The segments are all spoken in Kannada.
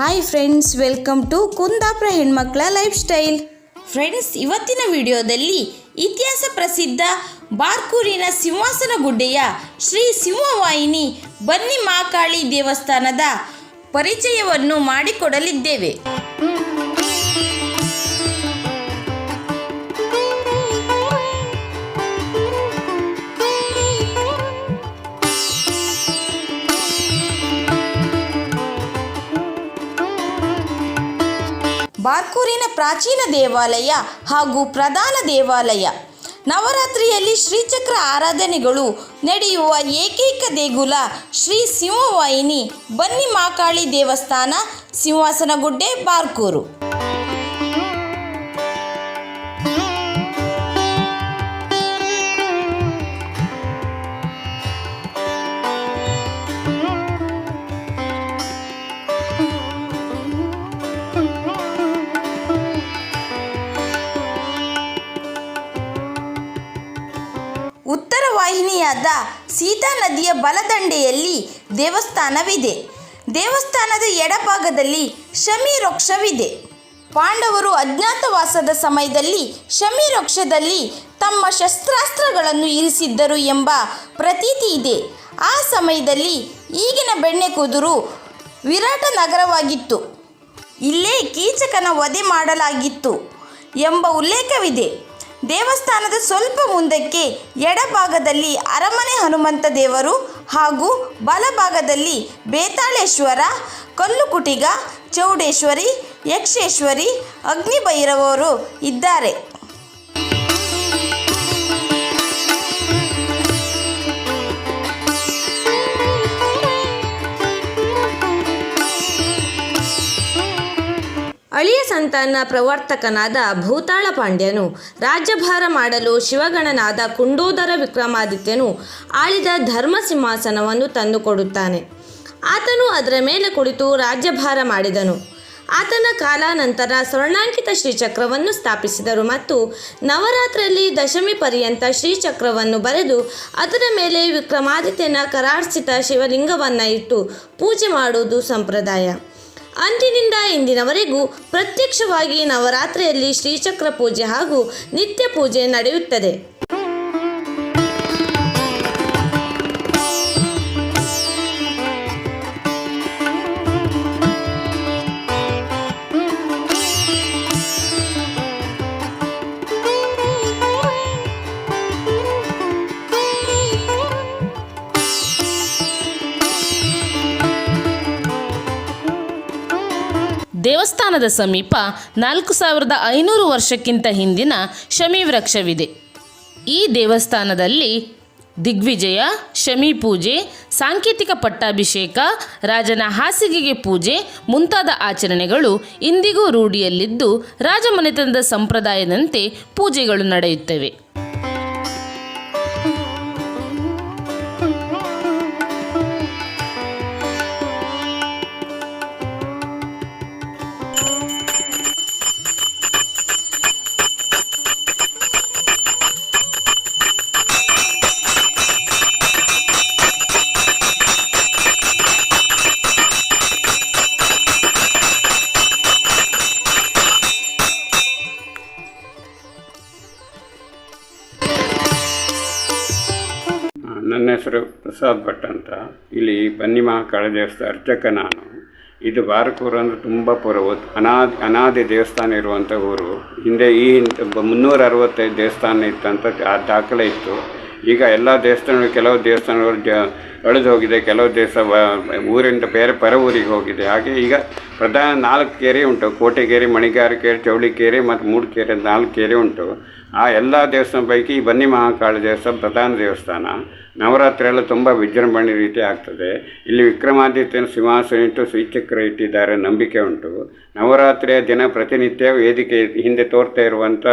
Hi friends welcome to Kundapura ಹೆಣ್ಮಕ್ಳ ಲೈಫ್ ಸ್ಟೈಲ್ ಫ್ರೆಂಡ್ಸ್ ಇವತ್ತಿನ ವಿಡಿಯೋದಲ್ಲಿ ಇತಿಹಾಸ ಪ್ರಸಿದ್ಧ ಬಾರ್ಕೂರಿನ ಸಿಂಹಾಸನ ಗುಡ್ಡೆಯ ಶ್ರೀ ಸಿಂಹವಾಹಿನಿ ಬನ್ನಿ ಮಾಕಾಳಿ ದೇವಸ್ಥಾನದ ಪರಿಚಯವನ್ನು ಮಾಡಿಕೊಡಲಿದ್ದೇವೆ. ಬಾರ್ಕೂರಿನ ಪ್ರಾಚೀನ ದೇವಾಲಯ ಹಾಗೂ ಪ್ರಧಾನ ದೇವಾಲಯ. ನವರಾತ್ರಿಯಲ್ಲಿ ಶ್ರೀಚಕ್ರ ಆರಾಧನೆಗಳು ನಡೆಯುವ ಏಕೈಕ ದೇಗುಲ ಶ್ರೀ ಸಿಂಹವಾಹಿನಿ ಬನ್ನಿ ಮಾಕಾಳಿ ದೇವಸ್ಥಾನ, ಸಿಂಹಾಸನಗುಡ್ಡೆ, ಬಾರ್ಕೂರು. ವಾಹಿನಿಯಾದ ಸೀತಾ ನದಿಯ ಬಲದಂಡೆಯಲ್ಲಿ ದೇವಸ್ಥಾನವಿದೆ. ದೇವಸ್ಥಾನದ ಎಡಭಾಗದಲ್ಲಿ ಶಮಿ ವೃಕ್ಷವಿದೆ ಪಾಂಡವರು ಅಜ್ಞಾತವಾಸದ ಸಮಯದಲ್ಲಿ ಶಮಿ ವೃಕ್ಷದಲ್ಲಿ ತಮ್ಮ ಶಸ್ತ್ರಾಸ್ತ್ರಗಳನ್ನು ಇರಿಸಿದ್ದರು ಎಂಬ ಪ್ರತೀತಿ ಇದೆ. ಆ ಸಮಯದಲ್ಲಿ ಈಗಿನ ಬೆಣ್ಣೆಕುದುರು ವಿರಾಟ ನಗರವಾಗಿತ್ತು. ಇಲ್ಲೇ ಕೀಚಕನ ವಧೆ ಮಾಡಲಾಗಿತ್ತು ಎಂಬ ಉಲ್ಲೇಖವಿದೆ. ದೇವಸ್ಥಾನದ ಸ್ವಲ್ಪ ಮುಂದಕ್ಕೆ ಎಡಭಾಗದಲ್ಲಿ ಅರಮನೆ ಹನುಮಂತ ದೇವರು ಹಾಗೂ ಬಲಭಾಗದಲ್ಲಿ ಬೇತಾಳೇಶ್ವರ, ಕಲ್ಲುಕುಟಿಗ, ಚೌಡೇಶ್ವರಿ, ಯಕ್ಷೇಶ್ವರಿ, ಅಗ್ನಿಭೈರವರು ಇದ್ದಾರೆ. ಸಂತಾನ ಪ್ರವರ್ತಕನಾದ ಭೂತಾಳ ಪಾಂಡ್ಯನು ರಾಜ್ಯಭಾರ ಮಾಡಲು ಶಿವಗಣನಾದ ಕುಂಡೋದರ ವಿಕ್ರಮಾದಿತ್ಯನು ಆಳಿದ ಧರ್ಮ ಸಿಂಹಾಸನವನ್ನು ತಂದುಕೊಡುತ್ತಾನೆ. ಆತನು ಅದರ ಮೇಲೆ ಕುಳಿತು ರಾಜ್ಯಭಾರ ಮಾಡಿದನು. ಆತನ ಕಾಲಾನಂತರ ಸ್ವರ್ಣಾಂಕಿತ ಶ್ರೀಚಕ್ರವನ್ನು ಸ್ಥಾಪಿಸಿದರು ಮತ್ತು ನವರಾತ್ರಿಯಲ್ಲಿ ದಶಮಿ ಪರ್ಯಂತ ಶ್ರೀಚಕ್ರವನ್ನು ಬರೆದು ಅದರ ಮೇಲೆ ವಿಕ್ರಮಾದಿತ್ಯನ ಕರಾರ್ಚಿತ ಶಿವಲಿಂಗವನ್ನು ಇಟ್ಟು ಪೂಜೆ ಮಾಡುವುದು ಸಂಪ್ರದಾಯ. ಅಂದಿನಿಂದ ಇಂದಿನವರೆಗೂ ಪ್ರತ್ಯಕ್ಷವಾಗಿ ನವರಾತ್ರಿಯಲ್ಲಿ ಶ್ರೀಚಕ್ರ ಪೂಜೆ ಹಾಗೂ ನಿತ್ಯ ಪೂಜೆ ನಡೆಯುತ್ತದೆ. ದೇವಸ್ಥಾನದ ಸಮೀಪ ನಾಲ್ಕು ಸಾವಿರದ ಐನೂರು ವರ್ಷಕ್ಕಿಂತ ಹಿಂದಿನ ಶಮಿ ವೃಕ್ಷವಿದೆ ಈ ದೇವಸ್ಥಾನದಲ್ಲಿ ದಿಗ್ವಿಜಯ, ಶಮಿ ಪೂಜೆ, ಸಾಂಕೇತಿಕ ಪಟ್ಟಾಭಿಷೇಕ, ರಾಜನ ಹಾಸಿಗೆಗೆ ಪೂಜೆ ಮುಂತಾದ ಆಚರಣೆಗಳು ಇಂದಿಗೂ ರೂಢಿಯಲ್ಲಿದ್ದು ರಾಜಮನೆತನದ ಸಂಪ್ರದಾಯದಂತೆ ಪೂಜೆಗಳು ನಡೆಯುತ್ತವೆ. ನನ್ನ ಹೆಸರು ಪ್ರಸಾದ್ ಭಟ್ ಅಂತ. ಇಲ್ಲಿ ಬನ್ನಿ ಮಹಾಕಾಳ ದೇವಸ್ಥಾನ ಅರ್ಚಕ ನಾನು. ಇದು ಬಾರಕೂರು ಅಂದರೆ ತುಂಬ ಪುರ ಅನಾದಿ ಅನಾದಿ ದೇವಸ್ಥಾನ ಇರುವಂಥ ಊರು. ಹಿಂದೆ ಈ ಮುನ್ನೂರ ಅರವತ್ತೈದು ದೇವಸ್ಥಾನ ಇತ್ತಂತ ಆ ದಾಖಲೆ ಇತ್ತು. ಈಗ ಎಲ್ಲ ದೇವಸ್ಥಾನಗಳು, ಕೆಲವು ದೇವಸ್ಥಾನಗಳು ಜ, ಅಳಿದು ಹೋಗಿದೆ, ಕೆಲವು ದೇವಸ್ಥಾನ ಊರಿಂದ ಬೇರೆ ಪರ ಊರಿಗೆ ಹೋಗಿದೆ. ಹಾಗೆ ಈಗ ಪ್ರಧಾನ ನಾಲ್ಕು ಕೆರೆ ಉಂಟು. ಕೆರೆ ಮಣಿಗಾರಿಕೆರೆ, ಚೌಳಿಕೆರೆ ಮತ್ತು ಮೂಡಿಕೆರೆ ಕೆರೆ ನಾಲ್ಕು ಕೆರೆ ಉಂಟು. ಆ ಎಲ್ಲ ದೇವಸ್ಥಾನ ಪೈಕಿ ಬನ್ನಿ ಮಹಾಕಾಳ ದೇವಸ್ಥಾನ ಪ್ರಧಾನ ದೇವಸ್ಥಾನ. ನವರಾತ್ರಿ ಎಲ್ಲ ತುಂಬ ವಿಜೃಂಭಣೆ ರೀತಿ ಆಗ್ತದೆ. ಇಲ್ಲಿ ವಿಕ್ರಮಾದಿತ್ಯನ ಸಿಂಹಾಸನ ಇಟ್ಟು ಶ್ರೀಚಕ್ರ ಇಟ್ಟಿದ್ದಾರೆ, ನಂಬಿಕೆ ಉಂಟು. ನವರಾತ್ರಿಯ ದಿನ ಪ್ರತಿನಿತ್ಯ ವೇದಿಕೆ ಹಿಂದೆ ತೋರ್ತಾ ಇರುವಂಥ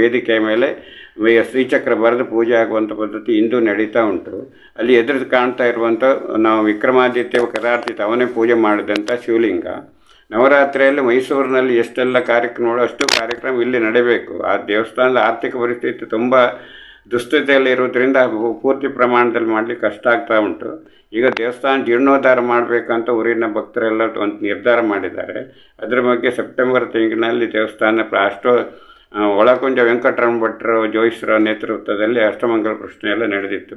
ವೇದಿಕೆಯ ಮೇಲೆ ಶ್ರೀಚಕ್ರ ಬರೆದು ಪೂಜೆ ಆಗುವಂಥ ಪದ್ಧತಿ ಇಂದು ನಡೀತಾ ಉಂಟು. ಅಲ್ಲಿ ಎದುರು ಕಾಣ್ತಾ ಇರುವಂಥ ನಾವು ವಿಕ್ರಮಾದಿತ್ಯ ಕದಾರ್ಥಿತ ಅವನೇ ಪೂಜೆ ಮಾಡಿದಂಥ ಶಿವಲಿಂಗ. ನವರಾತ್ರಿಯಲ್ಲಿ ಮೈಸೂರಿನಲ್ಲಿ ಎಷ್ಟೆಲ್ಲ ಕಾರ್ಯಕ್ರಮಗಳು ಅಷ್ಟು ಕಾರ್ಯಕ್ರಮ ಇಲ್ಲಿ ನಡೀಬೇಕು. ಆ ದೇವಸ್ಥಾನದ ಆರ್ಥಿಕ ಪರಿಸ್ಥಿತಿ ತುಂಬ ದುಸ್ಥಿತಿಯಲ್ಲಿ ಇರೋದ್ರಿಂದ ಪೂರ್ತಿ ಪ್ರಮಾಣದಲ್ಲಿ ಮಾಡಲಿಕ್ಕೆ ಕಷ್ಟ ಆಗ್ತಾ ಉಂಟು. ಈಗ ದೇವಸ್ಥಾನ ಜೀರ್ಣೋದ್ಧಾರ ಮಾಡಬೇಕಂತ ಊರಿನ ಭಕ್ತರೆಲ್ಲ ಒಂದು ನಿರ್ಧಾರ ಮಾಡಿದ್ದಾರೆ. ಅದರ ಬಗ್ಗೆ ಸೆಪ್ಟೆಂಬರ್ ತಿಂಗಳಿನಲ್ಲಿ ದೇವಸ್ಥಾನ ಅಷ್ಟು ಒಳಕುಂಜ ವೆಂಕಟರಮಣ ಭಟ್ರು ಜೋಯಿಸ್ರ ನೇತೃತ್ವದಲ್ಲಿ ಅಷ್ಟಮಂಗಲ ಪ್ರಶ್ನೆ ಎಲ್ಲ ನಡೆದಿತ್ತು.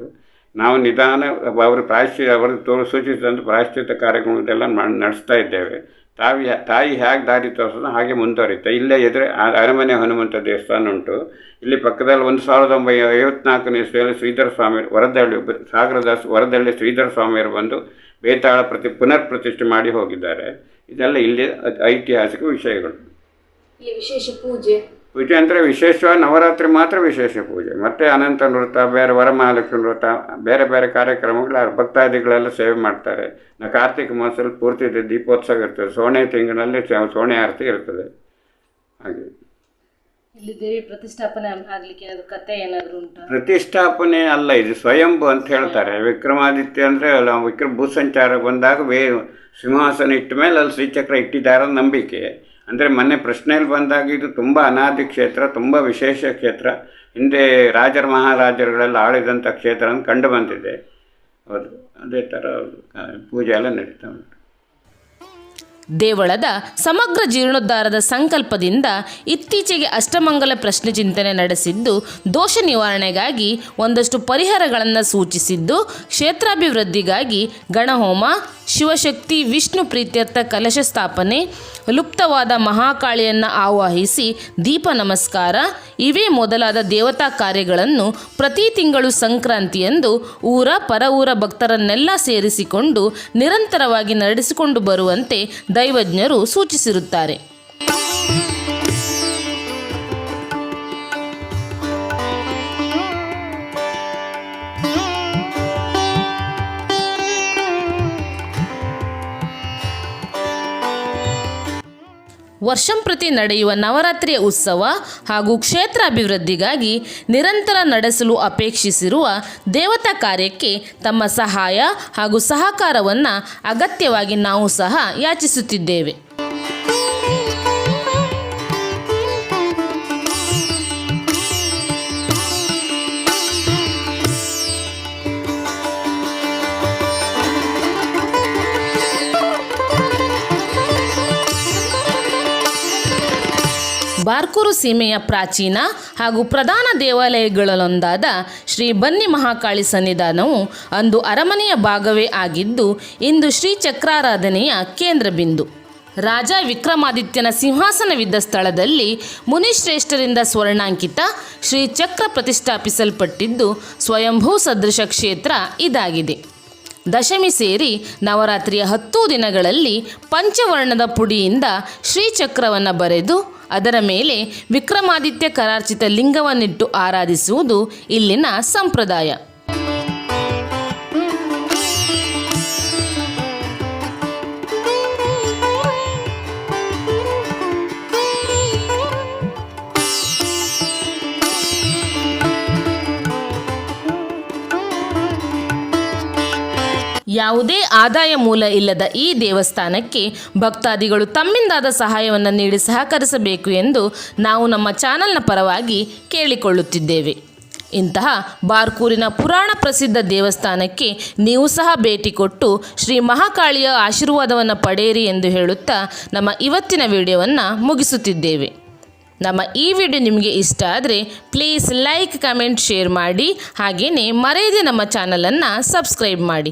ನಾವು ನಿಧಾನ, ಅವರು ಪ್ರಾಯಶ್ಚಿತ ಅವರು ತೋರು ಸೂಚಿಸಿದಂಥ ಪ್ರಾಯಶ್ಚಿತ ಕಾರ್ಯಕ್ರಮದೆಲ್ಲ ನಡೆಸ್ತಾ ಇದ್ದೇವೆ. ತಾವಿ ತಾಯಿ ಹೇಗೆ ದಾರಿ ತೋರಿಸೋದು ಹಾಗೆ ಮುಂದುವರಿಯುತ್ತೆ. ಇಲ್ಲೇ ಎದುರು ಅರಮನೆ ಹನುಮಂತ ದೇವಸ್ಥಾನ ಉಂಟು. ಇಲ್ಲಿ ಪಕ್ಕದಲ್ಲಿ ಒಂದು ಸಾವಿರದ ಒಂಬೈನೂರ ಐವತ್ನಾಲ್ಕನೇ ಇಸ್ವಿಯಲ್ಲಿ ಶ್ರೀಧರ ಸ್ವಾಮಿ, ವರದಳ್ಳಿ ಸಾಗರದಾಸ್ ವರದಳ್ಳಿ ಶ್ರೀಧರ ಸ್ವಾಮಿಯವರು ಬಂದು ಬೇತಾಳ ಪ್ರತಿ ಪುನರ್ ಪ್ರತಿಷ್ಠೆ ಮಾಡಿ ಹೋಗಿದ್ದಾರೆ. ಇದೆಲ್ಲ ಇಲ್ಲಿ ಐತಿಹಾಸಿಕ ವಿಷಯಗಳು. ವಿಶೇಷ ಪೂಜೆ. ಪೂಜೆ ಅಂದರೆ ವಿಶೇಷವಾಗಿ ನವರಾತ್ರಿ ಮಾತ್ರ ವಿಶೇಷ ಪೂಜೆ. ಮತ್ತು ಅನಂತ ನೃತ ಬೇರೆ ವರಮಹಾಲಕ್ಷ್ಮಿ ನೃತ ಬೇರೆ ಬೇರೆ ಕಾರ್ಯಕ್ರಮಗಳು ಅವ್ರ ಭಕ್ತಾದಿಗಳೆಲ್ಲ ಸೇವೆ ಮಾಡ್ತಾರೆ. ನಾ ಕಾರ್ತಿಕ ಮಾಸದಲ್ಲಿ ಪೂರ್ತಿ ಇದು ದೀಪೋತ್ಸವ ಇರ್ತದೆ. ಸೋಣೆ ತಿಂಗಳಲ್ಲಿ ಸೋಣೆ ಆರತಿ ಇರ್ತದೆ. ಹಾಗೆ. ಇಲ್ಲಿ ದೇವಿ ಪ್ರತಿಷ್ಠಾಪನೆ ಆಗಲಿಕ್ಕೆ ಏನಾದ್ರು ಕತೆ ಏನಾದರೂ ಉಂಟು? ಪ್ರತಿಷ್ಠಾಪನೆ ಅಲ್ಲ ಇದು ಸ್ವಯಂಭು ಅಂತ ಹೇಳ್ತಾರೆ. ವಿಕ್ರಮಾದಿತ್ಯ ಅಂದರೆ ವಿಕ್ರಮ ಭೂಸಂಚಾರ ಬಂದಾಗ ವೇ ಸಿಂಹಾಸನ ಇಟ್ಟ ಮೇಲೆ ಅಲ್ಲಿ ಶ್ರೀಚಕ್ರ ಇಟ್ಟಿದ್ದಾರೆ ನಂಬಿಕೆ. ಅಂದರೆ ಮೊನ್ನೆ ಪ್ರಶ್ನೆಯಲ್ಲಿ ಬಂದಾಗ ಇದು ತುಂಬ ಅನಾದಿ ಕ್ಷೇತ್ರ, ತುಂಬ ವಿಶೇಷ ಕ್ಷೇತ್ರ. ಹಿಂದೆ ರಾಜರ ಮಹಾರಾಜರುಗಳೆಲ್ಲ ಆಳಿದಂಥ ಕ್ಷೇತ್ರ ಕಂಡು ಬಂದಿದೆ. ಹೌದು, ಅದೇ ಥರ ಪೂಜೆ ಎಲ್ಲ ನಡೀತಾ ಉಂಟು. ದೇವಳದ ಸಮಗ್ರ ಜೀರ್ಣೋದ್ಧಾರದ ಸಂಕಲ್ಪದಿಂದ ಇತ್ತೀಚೆಗೆ ಅಷ್ಟಮಂಗಲ ಪ್ರಶ್ನೆ ಚಿಂತನೆ ನಡೆಸಿದ್ದು ದೋಷ ನಿವಾರಣೆಗಾಗಿ ಒಂದಷ್ಟು ಪರಿಹಾರಗಳನ್ನು ಸೂಚಿಸಿದ್ದು ಕ್ಷೇತ್ರಾಭಿವೃದ್ಧಿಗಾಗಿ ಗಣಹೋಮ, ಶಿವಶಕ್ತಿ, ವಿಷ್ಣು ಪ್ರೀತ್ಯರ್ಥ ಕಲಶ ಸ್ಥಾಪನೆ, ಲುಪ್ತವಾದ ಮಹಾಕಾಳಿಯನ್ನು ಆವಾಹಿಸಿ ದೀಪ ನಮಸ್ಕಾರ, ಇವೇ ಮೊದಲಾದ ದೇವತಾ ಕಾರ್ಯಗಳನ್ನು ಪ್ರತಿ ತಿಂಗಳು ಸಂಕ್ರಾಂತಿಯಂದು ಊರ, ಪರ ಊರ ಭಕ್ತರನ್ನೆಲ್ಲ ಸೇರಿಸಿಕೊಂಡು ನಿರಂತರವಾಗಿ ನಡೆಸಿಕೊಂಡು ಬರುವಂತೆ ದೈವಜ್ಞರು ಸೂಚಿಸಿರುತ್ತಾರೆ. ವರ್ಷಂಪ್ರತಿ ನಡೆಯುವ ನವರಾತ್ರಿಯ ಉತ್ಸವ ಹಾಗೂ ಕ್ಷೇತ್ರ ಅಭಿವೃದ್ಧಿಗಾಗಿ ನಿರಂತರ ನಡೆಸಲು ಅಪೇಕ್ಷಿಸಿರುವ ದೇವತಾ ಕಾರ್ಯಕ್ಕೆ ತಮ್ಮ ಸಹಾಯ ಹಾಗೂ ಸಹಕಾರವನ್ನು ಅಗತ್ಯವಾಗಿ ನಾವು ಸಹ ಯಾಚಿಸುತ್ತಿದ್ದೇವೆ. ಬಾರ್ಕೂರು ಸೀಮೆಯ ಪ್ರಾಚೀನ ಹಾಗೂ ಪ್ರಧಾನ ದೇವಾಲಯಗಳಲ್ಲೊಂದಾದ ಶ್ರೀ ಬನ್ನಿ ಮಹಾಕಾಳಿ ಸನ್ನಿಧಾನವು ಅಂದು ಅರಮನೆಯ ಭಾಗವೇ ಆಗಿದ್ದು, ಇಂದು ಶ್ರೀ ಚಕ್ರಾರಾಧನೆಯ ಕೇಂದ್ರ ಬಿಂದು. ರಾಜ ವಿಕ್ರಮಾದಿತ್ಯನ ಸಿಂಹಾಸನವಿದ್ದ ಸ್ಥಳದಲ್ಲಿ ಮುನಿಶ್ರೇಷ್ಠರಿಂದ ಸ್ವರ್ಣಾಂಕಿತ ಶ್ರೀ ಚಕ್ರ ಪ್ರತಿಷ್ಠಾಪಿಸಲ್ಪಟ್ಟಿದ್ದು ಸ್ವಯಂಭೂ ಸದೃಶ ಕ್ಷೇತ್ರ ಇದಾಗಿದೆ. ದಶಮಿ ಸೇರಿ ನವರಾತ್ರಿಯ ಹತ್ತು ದಿನಗಳಲ್ಲಿ ಪಂಚವರ್ಣದ ಪುಡಿಯಿಂದ ಶ್ರೀಚಕ್ರವನ್ನು ಬರೆದು ಅದರ ಮೇಲೆ ವಿಕ್ರಮಾದಿತ್ಯ ಕರಾರ್ಚಿತ ಲಿಂಗವನ್ನಿಟ್ಟು ಆರಾಧಿಸುವುದು ಇಲ್ಲಿನ ಸಂಪ್ರದಾಯ. ಯಾವುದೇ ಆದಾಯ ಮೂಲ ಇಲ್ಲದ ಈ ದೇವಸ್ಥಾನಕ್ಕೆ ಭಕ್ತಾದಿಗಳು ತಮ್ಮಿಂದಾದ ಸಹಾಯವನ್ನು ನೀಡಿ ಸಹಕರಿಸಬೇಕು ಎಂದು ನಾವು ನಮ್ಮ ಚಾನಲ್ನ ಪರವಾಗಿ ಕೇಳಿಕೊಳ್ಳುತ್ತಿದ್ದೇವೆ. ಇಂತಹ ಬಾರ್ಕೂರಿನ ಪುರಾಣ ಪ್ರಸಿದ್ಧ ದೇವಸ್ಥಾನಕ್ಕೆ ನೀವು ಸಹ ಭೇಟಿ ಕೊಟ್ಟು ಶ್ರೀ ಮಹಾಕಾಳಿಯ ಆಶೀರ್ವಾದವನ್ನು ಪಡೆಯಿರಿ ಎಂದು ಹೇಳುತ್ತಾ ನಮ್ಮ ಇವತ್ತಿನ ವಿಡಿಯೋವನ್ನು ಮುಗಿಸುತ್ತಿದ್ದೇವೆ. ನಮ್ಮ ಈ ವಿಡಿಯೋ ನಿಮಗೆ ಇಷ್ಟ ಆದರೆ ಪ್ಲೀಸ್ ಲೈಕ್, ಕಮೆಂಟ್, ಶೇರ್ ಮಾಡಿ ಹಾಗೆಯೇ ಮರೆಯದೆ ನಮ್ಮ ಚಾನಲನ್ನು ಸಬ್ಸ್ಕ್ರೈಬ್ ಮಾಡಿ.